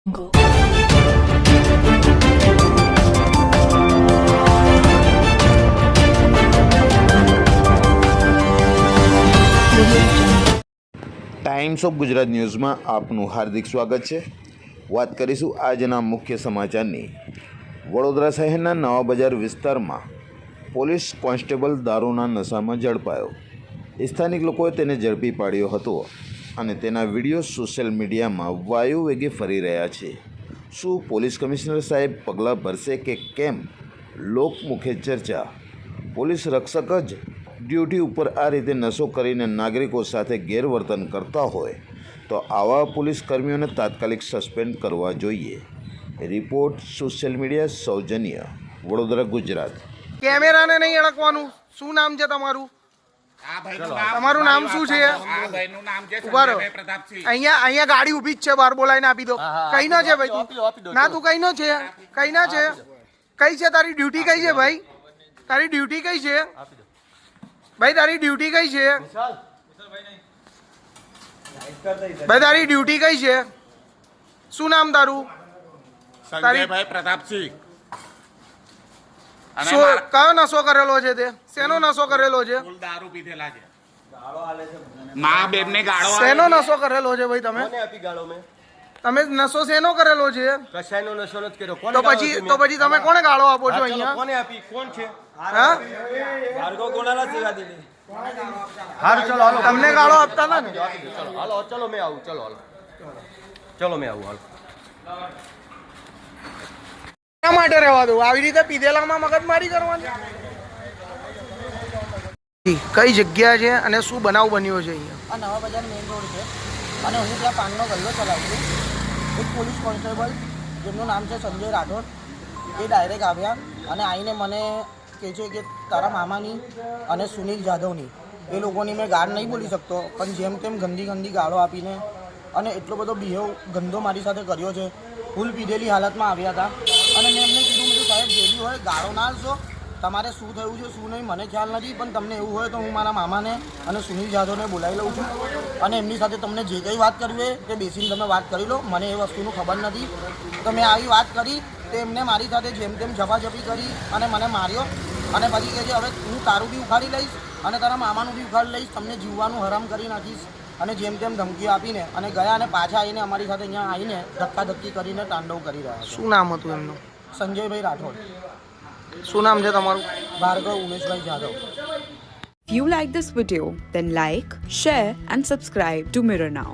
Times of Gujarat ન્યૂઝમાં આપનું હાર્દિક સ્વાગત છે. વાત કરીશું આજના મુખ્ય સમાચારની. વડોદરા શહેરના નવા બજાર વિસ્તારમાં પોલીસ કોન્સ્ટેબલ દારૂના નશામાં ઝડપાયો. સ્થાનિક લોકોએ તેને ઝડપી પાડ્યો હતો. અને તેના વીડિયો સોશિયલ મીડિયામાં વાયુ વેગે ફરી રહ્યા છે. શું પોલીસ કમિશનર સાહેબ પગલાં ભરશે કે કેમ? લોકમુખે ચર્ચા. પોલીસ રક્ષક જ ડ્યુટી ઉપર આ રીતે નશો કરીને નાગરિકો સાથે ગેરવર્તન કરતા હોય તો આવા પોલીસ કર્મીઓને તાત્કાલિક સસ્પેન્ડ કરવા જોઈએ. રિપોર્ટ સોશિયલ મીડિયા સૌજન્ય. વડોદરા, ગુજરાત. કેમેરાને નહીં અડકવાનું. શું નામ છે તમારું? તમારું નામ શું છે? આ ભાઈનું નામ છે ઊભા રહો. અહીંયા અહીંયા ગાડી ઊભી જ છે બહાર બોલાવીને આપી દો. કઈ નો છે ભાઈ તું? ના તું કઈ નો છે? કઈ ના છે? કઈ છે તારી ડ્યુટી કઈ છે ભાઈ? તારી ડ્યુટી કઈ છે? ભાઈ તારી ડ્યુટી કઈ છે? ભાઈ તારી ડ્યુટી કઈ છે? શું નામ તારું? સંજયભાઈ પ્રતાપસિંહ. કયો નશો કરેલો છે તે? શેનો નશો કરેલો છે? ફૂલ દારૂ પીધેલા છે. મા બેનને ગાળો શેનો. નશો કરેલો છે ભાઈ તમે? કોને આપી ગાળો મેં? તમે નશો શેનો કરેલો છે? કશાયનો નશો નથી કર્યો. કોને તો પછી તો પછી તમે કોને ગાળો આપો છો અહીંયા? કોને આપી? કોણ છે? હા? ભાર્ગવ ગોનાલા સેવા દીધી હારું ચલો હાલો તમને ગાળો આપતા હતા ને? ચલો હાલો ચલો મેં આવું ચલો હાલો. ચલો મેં આવું હાલો. માટે રહેવા દઉં. આવી રીતે પીધેલામાં મગજમારી કરવાની. કઈ જગ્યા છે અને શું બનાવ બન્યો છે અહીંયા? નવા બજાર મેઇન રોડ છે. અને હું ત્યાં પાનનો ગલ્લો ચલાવું છું. એક પોલીસ કોન્સ્ટેબલ, જેમનું નામ છે સંજય રાઠોડ, એ ડાયરેક્ટ આવ્યા અને આવીને મને કહે છે કે તારા મામાની અને સુનિલ જાધવની, એ લોકોની મેં ગાળ નહીં બોલી શકતો, પણ જેમ તેમ ગંદી ગંદી ગાળો આપીને અને એટલો બધો બિહેવ ગંદો મારી સાથે કર્યો છે. ફૂલ પીધેલી હાલતમાં આવ્યા હતા. અને મેં એમને કીધું, મેં સાહેબ, જે બી હોય, ગાળો ના આપશો. તમારે શું થયું છે, શું નહીં, મને ખ્યાલ નથી, પણ તમને એવું હોય તો હું મારા મામાને અને સુનિલ જાધવને બોલાવી લઉં છું. અને એમની સાથે તમને જે કંઈ વાત કરવી હોય, તે બેસીને તમે વાત કરી લો. મને એ વસ્તુનું ખબર નથી. તો મેં આવી વાત કરી, તો એમને મારી સાથે જેમ તેમ ઝપાઝપી કરી અને મને માર્યો. અને પછી કહે છે, હવે હું તારું બી ઉખાડી લઈશ અને તારા મામાનું બી ઉખાડી લઈશ. તમને જીવવાનું હરામ કરી નાખીશ. અને જેમ તેમ ધમકીઓ આપીને અને ગયા અને પાછા આવીને અમારી સાથે અહીંયા આવીને ધક્કાધક્કી કરીને તાંડવ કરી રહ્યા છે. શું નામ હતું એમનું? સંજયભાઈ રાઠોડ. શું નામ છે તમારું? Bhargav Umeshbhai Jadhav If you like this video, then like, share, and subscribe to Mirror Now.